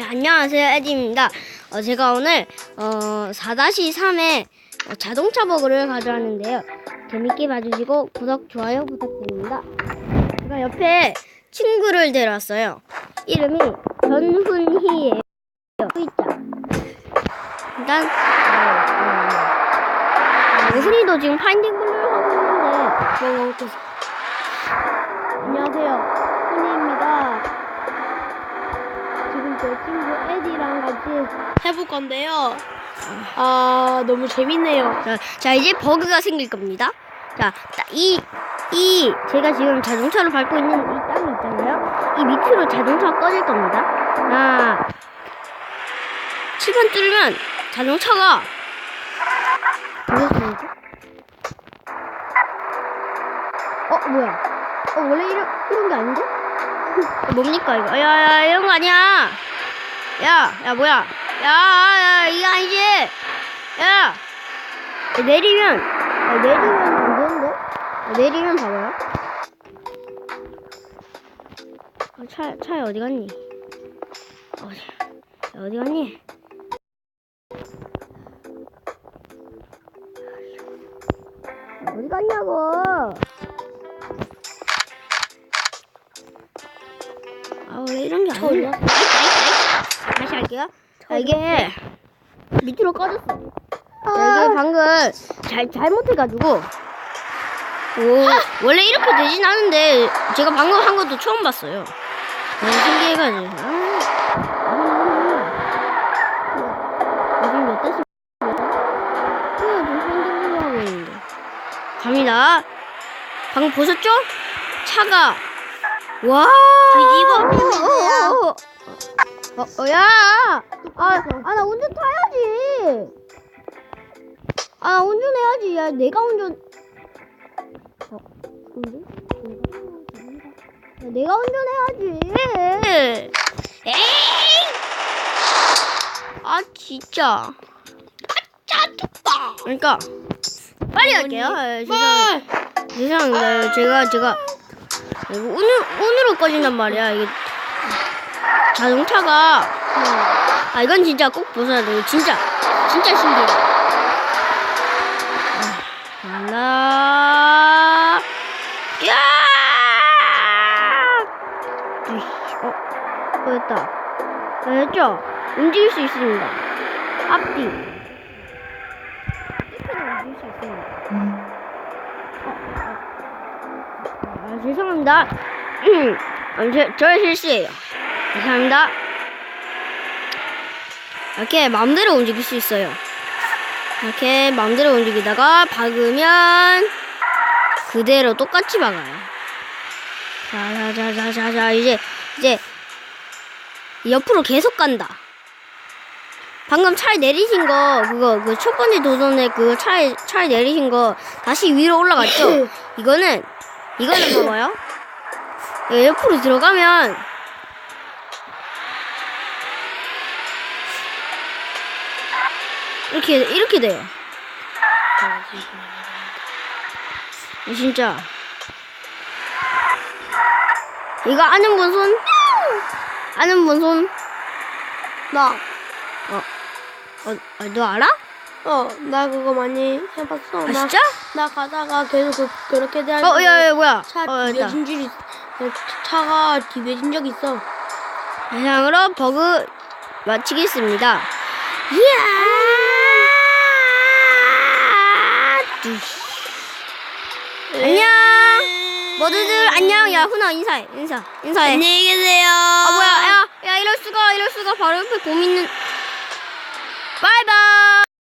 네, 안녕하세요 에디입니다. 어, 제가 오늘 어, 4-3의 어, 자동차 버그를 가져왔는데요. 재밌게 봐주시고 구독, 좋아요 부탁드립니다. 제가 옆에 친구를 데려왔어요. 이름이 전훈희예요. 있자. 일단 어, 어, 어, 훈이도 지금 파인딩 블루를 하고 있는데 뭐 먹겠어. 안녕하세요. 훈이입니다. 제 친구 에디랑 같이 해볼 건데요. 아 너무 재밌네요. 자, 자 이제 버그가 생길 겁니다. 자, 이, 이 제가 지금 자동차를 밟고 있는 이 땅이 있잖아요. 이 밑으로 자동차가 꺼질 겁니다. 하나, 7번 뚫으면 자동차가 보였습니까? 어, 뭐야? 어, 원래 이런, 이런 게 아닌데? 어, 뭡니까, 이거? 야, 야, 이런 거 아니야! 야, 야, 뭐야? 야, 야, 이거 아니지! 야! 내리면, 야, 내리면 안 되는데? 야, 내리면 봐봐요. 어, 차, 차에 어디 갔니? 어디, 야, 어디 갔니? 야, 어디 갔냐고! 원래 이런 게 아니야. 다시 할게요. 자, 이게 밑으로 꺼졌어. 자, 이게 방금 잘, 잘못해가지고. 오, 원래 이렇게 되진 않은데, 제가 방금 한 것도 처음 봤어요. 너무 신기해가지고. 아, 지금 몇 대씩. 어. 갑니다. 방금 보셨죠? 차가. 와! 뒤집어 펴면요. 어, 어, 어, 어, 야! 아, 아, 나 운전 타야지! 아, 나 운전해야지. 야, 내가 운전. 어, 근데? 야, 내가 운전해야지. 에이! 아, 진짜. 짜증나. 그러니까, 빨리 할게요. 아, 죄송, 죄송합니다. 제가, 제가, 이거 운으로, 운으로 꺼진단 말이야. 이게 자동차가 아 이건 진짜 꼭 보셔야 돼요. 진짜 진짜 신기해. 아, 하나, 야! 으이씨, 어, 어. 아, 됐죠? 움직일 수 있습니다. 앞뒤. 이렇게도 움직일 수 있습니다. 죄송합니다. 저, 저의 실수예요. 죄송합니다. 이렇게 마음대로 움직일 수 있어요. 이렇게 마음대로 움직이다가 박으면 그대로 똑같이 박아요. 자자자자자자 이제 이제 옆으로 계속 간다. 방금 차에 내리신 거 그거 그 첫 번째 도전에 그 차에 차에 내리신 거 다시 위로 올라갔죠? 이거는 이거는 봐봐요. 이거 옆으로 들어가면 이렇게 이렇게 돼요. 진짜 이거 아는 분 손? 아는 분 손? 나. 어, 어, 어, 너 알아? 어, 나 그거 많이 해봤어. 아 나, 진짜? 나 가다가 계속 그, 그렇게 대할 어, 야, 야, 뭐야? 차 어, 줄그 차가 뒤매진 적 있어. 이상으로 버그 마치겠습니다. 이야! 뚜시. 안녕. 모두들 안녕. 야, 훈아 인사해. 인사. 인사해. 안녕히 계세요. 아 뭐야? 야, 야 이럴 수가 이럴 수가 바로 옆에 곰 있는. 바이바이.